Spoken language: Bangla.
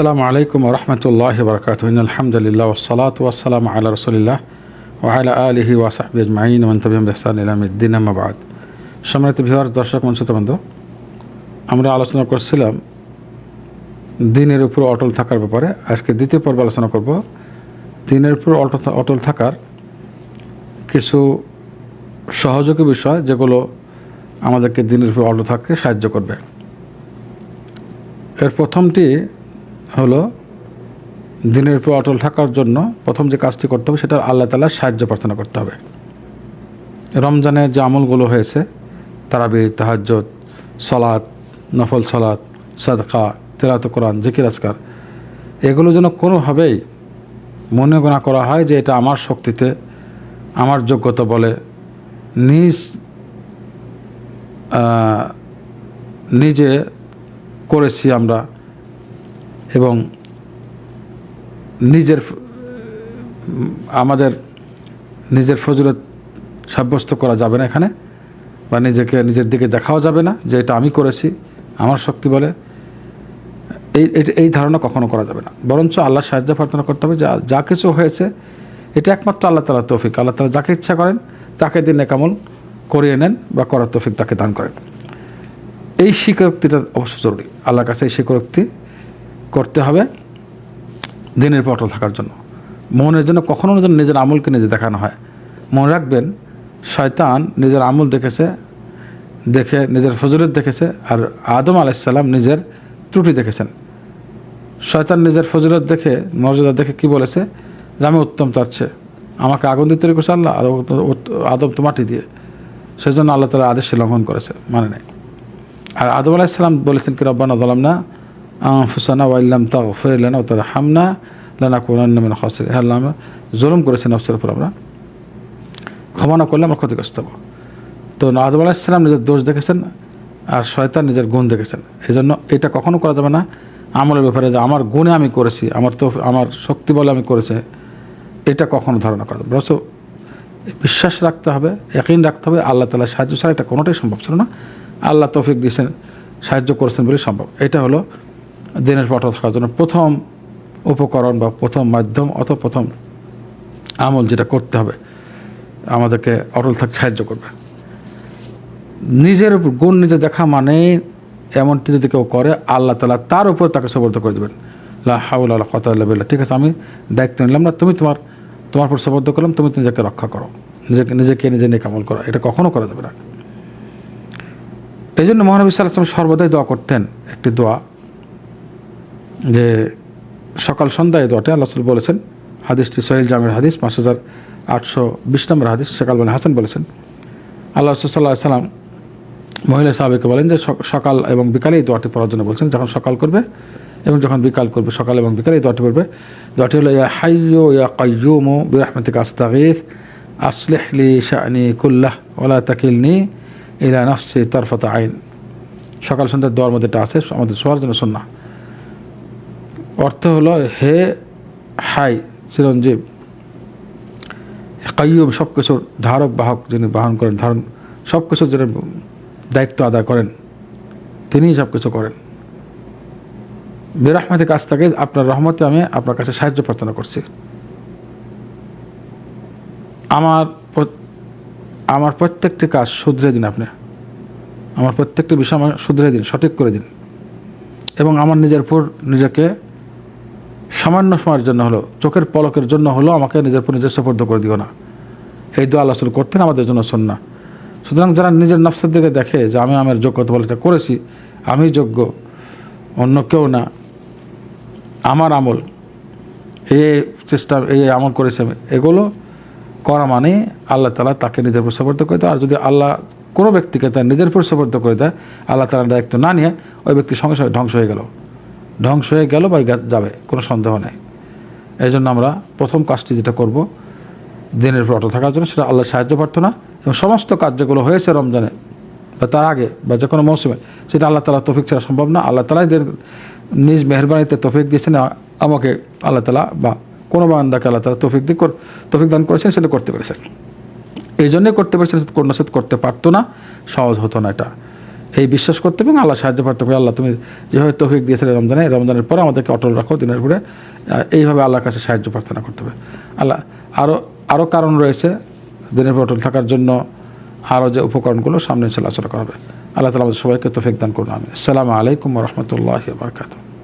আসসালামু আলাইকুম রহমতুল্লাহ বরকাত আলহামদুলিল্লাহ ওসলাত ওয়াসালাম আল্লাহ রসুলিল্লাহ ওয়ালা আলহি ওয়াসাহবি আজমাইন মন্তবিম রহসান ইলামুদ্দিন আহমাবাদ সম্মানিত বিহার দর্শক মঞ্চতবন্ধ আমরা আলোচনা করছিলাম দিনের উপর অটল থাকার ব্যাপারে। আজকে দ্বিতীয় পর্ব আলোচনা করব দিনের উপর অটল অটল থাকার কিছু সহযোগী বিষয় যেগুলো আমাদেরকে দিনের উপর অটল থাকতে সাহায্য করবে। এর প্রথমটি হলো দিনের উপর অটল থাকার জন্য প্রথম যে কাজটি করতে হবে সেটা আল্লাহ তালার সাহায্য প্রার্থনা করতে হবে। রমজানের যে আমলগুলো হয়েছে, তারাবি তাহাজ্জত সলাৎ নফল সলাৎ সাদকা তেরাত কোরআন, জিকির, আজকার, এগুলো যেন কোনোভাবেই মনে গোনা করা হয় যে এটা আমার শক্তিতে, আমার যোগ্যতা বলে নিজ নিজে করেছি আমরা এবং নিজের আমাদের নিজের ফজলত সাব্যস্ত করা যাবে না এখানে, বা নিজেকে নিজের দিকে দেখাও যাবে না যে এটা আমি করেছি, আমার শক্তি বলে। এই এই ধারণা কখনো করা যাবে না। বরঞ্চ আল্লাহ সাহায্য প্রার্থনা করতে হবে যা যা কিছু হয়েছে, এটা একমাত্র আল্লাহ তালা তৌফিক। আল্লাহ তালা যাকে ইচ্ছা করেন, তাকে দিন একামল করিয়ে নেন বা করার তৌফিক তাকে দান করেন। এই স্বীকারোক্তিটা অবশ্য জরুরি। আল্লাহর কাছে এই স্বীকারোক্তি করতে হবে দিনের পটল থাকার জন্য। মনের জন্য কখনো যেন নিজের আমলকে নিজে দেখানো হয়। মনে রাখবেন, শয়তান নিজের আমল দেখেছে, দেখে নিজের ফজলত দেখেছে আর আদম আলাইসাল্লাম নিজের ত্রুটি দেখেছেন। শয়তান নিজের ফজলত দেখে, মর্যাদা দেখে কি বলেছে? যে আমি উত্তম চেয়ে। আমাকে আগুন দিতে তৈরি করছে আল্লাহ, আর আদম তো মাটি দিয়ে। সেজন্য আল্লাহ তালা আদেশ লঙ্ঘন করেছে মানে নেই। আর আদম আলাইসাল্লাম বলেছেন কি, রব্বানা দলাম না ফুসানা ওয়াইল্লাম তা ফেরলেনা ও তার হামনা লানা কোরআন খসর আল্লাহ আমরা জুলুম করেছেন অফসের উপর আমরা ক্ষমা না করলে আমরা ক্ষতিগ্রস্ত হব তো আদম আলাইসাল্লাম নিজের দোষ দেখেছেন আর শয়তান নিজের গুণ দেখেছেন। এই জন্য এটা কখনো করা যাবে না। আমলের ব্যাপারে যে আমার গুণে আমি করেছি, আমার তো আমার শক্তি বলে আমি করেছি, এটা কখনো ধারণা করা যাবে বরঞ্চ বিশ্বাস রাখতে হবে একইন রাখতে হবে, আল্লাহ তালা সাহায্য ছাড়া এটা কোনোটাই সম্ভব ছিল না। আল্লাহ তৌফিক দিয়েছেন, সাহায্য করেছেন বলে সম্ভব। এটা হলো দিনের পট থাকার জন্য প্রথম উপকরণ বা প্রথম মাধ্যম অথবা প্রথম আমল যেটা করতে হবে, আমাদেরকে অটল থাকতে সাহায্য করবে। নিজের উপর গুণ নিজে দেখা মানে এমনটি যদি কেউ করে, আল্লাহ তালা তার উপর তাকে সবর্দ করে দেবেন। লা হাউল আল্লাহ কথা আল্লাহ ঠিক আছে, আমি দায়িত্ব নিলাম না, তুমি তোমার তোমার উপর সবর্দ করলাম, তুমি নিজেকে রক্ষা করো। নিজেকে নিজেকে, নিজে নিয়ে কামল করো, এটা কখনো করা যাবে না। এই জন্য মহানবী সাল্লাম সর্বদাই দোয়া করতেন, একটি দোয়া যে সকাল সন্ধ্যায় দোয়াটা আল্লাহ বলেছেন। হাদিসটি সোহেল জামের হাদিস, পাঁচ হাজার আটশো বিশ নম্বর হাদিস সকাল বলে হাসান বলেছেন। আল্লাহ সাল্লাহ সাল্লাম মহিলা সাহাবিকে বলেন যে সকাল এবং বিকালে এই দোয়াটি পড়ার জন্য বলছেন। যখন সকাল করবে এবং যখন বিকাল করবে, সকাল এবং বিকালে এই দোয়াটি পড়বে। দোয়াটি হলো, ইয়া হাইয়ো ইয়া কাইয়ুমো বিরহমতিক আস্তাগিস আসলেহলি শাহনি কুল্লাহ ওলা তাকিলনি ইলা নফসি তরফত আইন। সকাল সন্ধ্যার দোয়ার মধ্যে এটা আছে, আমাদের শোয়ার জন্য সন্না অর্থ হলো হে হাই চিরঞ্জীব। কাইয়ুম সব কিছুর ধারক, বাহক যিনি বাহন করেন, ধারণ সব কিছুর যিনি দায়িত্ব আদায় করেন, তিনিই সব কিছু করেন। বেরহমতের কাছ থেকে আপনার রহমতে আমি আপনার কাছে সাহায্য প্রার্থনা করছি। আমার আমার প্রত্যেকটি কাজ শুধরে দিন আপনি। আমার প্রত্যেকটি বিষয় আমার শুধরে দিন, সঠিক করে দিন। এবং আমার নিজের উপর নিজেকে সামান্য সময়ের জন্য হলো, চোখের পলকের জন্য হলো আমাকে নিজের উপর নিজের সফর্দ করে দিও না। এই দোয়া আল্লাহ করতেন, আমাদের জন্য সন্না সুতরাং যারা নিজের নফসের দিকে দেখে যে আমি আমার যোগ্যতা বলে এটা করেছি, আমি যোগ্য, অন্য কেউ না। আমার আমল, এই চেষ্টা, এই আমল করেছি আমি, এগুলো করা মানে আল্লাহ তালা তাকে নিজের উপর সফর্দ করে দেয়। আর যদি আল্লাহ কোনো ব্যক্তিকে তার নিজের উপর সফর্দ করে দেয়, আল্লাহ তালার দায়িত্ব না নিয়ে ওই ব্যক্তি সঙ্গে সঙ্গে ধ্বংস হয়ে গেল। ধ্বংস হয়ে গেল বা যাবে, কোনো সন্দেহ নেই। এই জন্য আমরা প্রথম কাজটি যেটা করব, দিনের পর অটল থাকার জন্য, সেটা আল্লাহর সাহায্য প্রার্থনা এবং সমস্ত কাজ যেগুলো হয়েছে রমজানে বা তার আগে বা যে কোনো মৌসুমে। সেটা আল্লাহ তালা তফিক ছাড়া সম্ভব না। আল্লাহ তালাই নিজ মেহরবানিতে তফিক দিয়েছেন আমাকে আল্লাহ তালা বা কোনো বান্দাকে আল্লাহ তালা তফিক দিয়ে তফিক দান করেছেন, সেটা করতে পেরেছেন। এই জন্যই করতে পেরেছেন কন্যাসেদ করতে পারতো না, সহজ হতো না এটা। এই বিশ্বাস করতে এবং আল্লাহ সাহায্য প্রার্থনা করে আল্লাহ, তুমি যেভাবে তৌফিক দিয়েছিলে রমজানে, রমজানের পরে আমাদেরকে অটল রাখো, দিনের পরে এইভাবে আল্লাহর কাছে সাহায্য প্রার্থনা করতে হবে। আল্লাহ আরও আরও কারণ রয়েছে দিনের পরে অটল থাকার জন্য আরও যে উপকরণগুলো সামনে চলাচল করা হবে। আল্লাহ তালা আমাদের সবাইকে তোফেক দান করুন আমি আসসালামু আলাইকুম রহমতুল্লাহ বারকাত